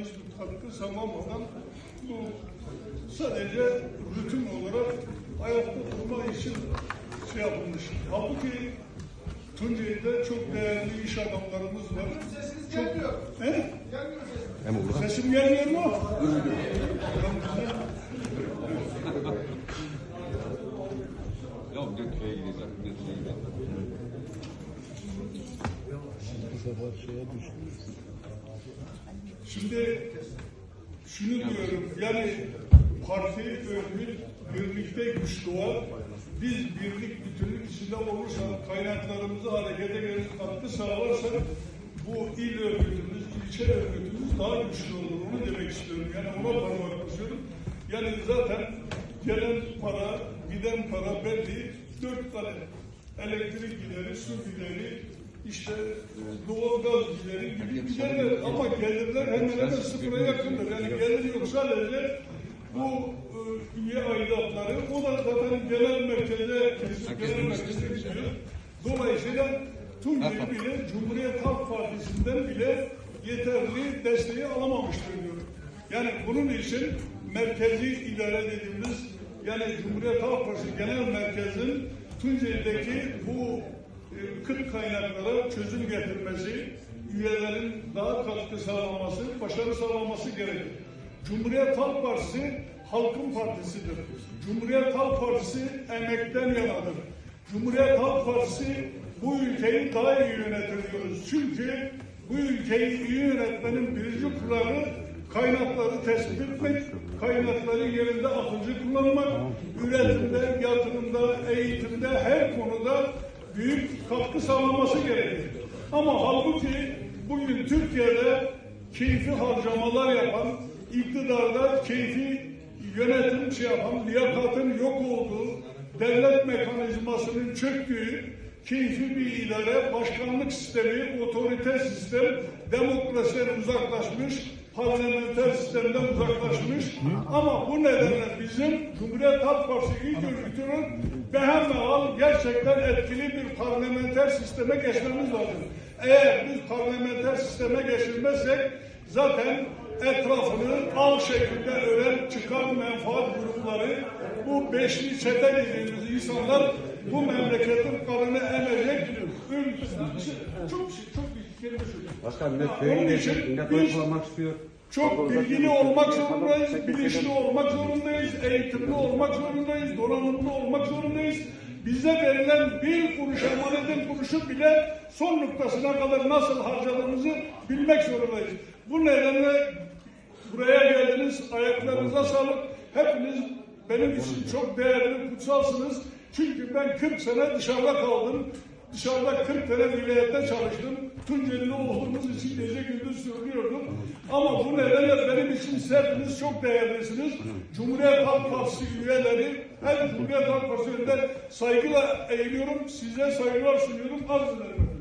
hiçbir katkı sağlamadan bu sadece rutin olarak ayakta durma için şey yapılmış. Halbuki Tunceli'de çok değerli iş adamlarımız var. Sesiniz gelmiyor. He? Gelmiyor sesiniz. Sesim gelmiyor mu? Ya Gökçe'ye gideceğim. Gökçe'ye gideceğim. Şimdi şunu diyorum yani parti örgüt birlikte güç doğar. Biz birlik bütünlük içinde olursak kaynaklarımızı harekete geçirip katkı sağlarsak bu il örgütümüz, ilçe örgütümüz daha güçlü olur. Onu demek istiyorum. Yani ona parmak basıyorum. Yani zaten gelen para, giden para belli. Dört tane elektrik gideri, su gideri, işte doğal gaz gideri gibi giderler. Ama gelirler hemen hemen sıfıra yakındır. Yani gelir yok sadece bu e, üye aidatları. O da zaten genel merkeze, genel merkeze gidiyor. Dolayısıyla Tunceli bile Cumhuriyet Halk Partisi'nden bile yeterli desteği alamamıştır diyorum. Yani bunun için merkezi idare dediğimiz yani Cumhuriyet Halk Partisi Genel Merkez'in Tunceli'deki bu e, kıt kaynaklara çözüm getirmesi, üyelerin daha katkı sağlaması, başarı sağlaması gerekir. Cumhuriyet Halk Partisi halkın partisidir. Cumhuriyet Halk Partisi emekten yanadır. Cumhuriyet Halk Partisi bu ülkeyi daha iyi yönetir diyoruz. Çünkü bu ülkeyi iyi yönetmenin birinci kuralı kaynakları tespit etmek, kaynakları yerinde akılcı kullanmak, üretimde, yatırımda, eğitimde her konuda büyük katkı sağlaması gerekir. Ama halbuki bugün Türkiye'de keyfi harcamalar yapan, iktidarda keyfi yönetim şey yapan, liyakatın yok olduğu, devlet mekanizmasının çöktüğü, keyfi bir idare, başkanlık sistemi, otoriter sistem, demokrasiden uzaklaşmış, parlamenter sistemden uzaklaşmış. Ama bu nedenle bizim Cumhuriyet Halk Partisi İl Örgütü'nün behemehal gerçekten etkili bir parlamenter sisteme geçmemiz lazım. Eğer biz parlamenter sisteme geçirmezsek zaten etrafını al şeklinde ölen çıkan menfaat grupları bu beşli çete dediğimiz insanlar bu memleketin kanını emecek çok çok bir kelime söyleyeyim. Başkan Onun köye için oy kullanmak istiyor. çok bilgili olmak zorundayız, bilinçli olmak zorundayız, eğitimli olmak zorundayız, donanımlı olmak zorundayız. Bize verilen bir kuruş emanetin kuruşu bile son noktasına kadar nasıl harcadığımızı bilmek zorundayız. Bu nedenle buraya geldiniz, ayaklarınıza sağlık. Hepiniz benim için çok değerli, kutsalsınız. Çünkü ben 40 sene dışarıda kaldım. Dışarıda 40 tane vilayette çalıştım. Tunceli'li olduğumuz için gece gündüz söylüyordum. Ama bu nedenle benim için hepiniz çok değerlisiniz. Cumhuriyet Halk Partisi üyeleri, her Cumhuriyet Halk Partisi önünde saygıyla eğiliyorum. Size saygılar sunuyorum. Arz ederim.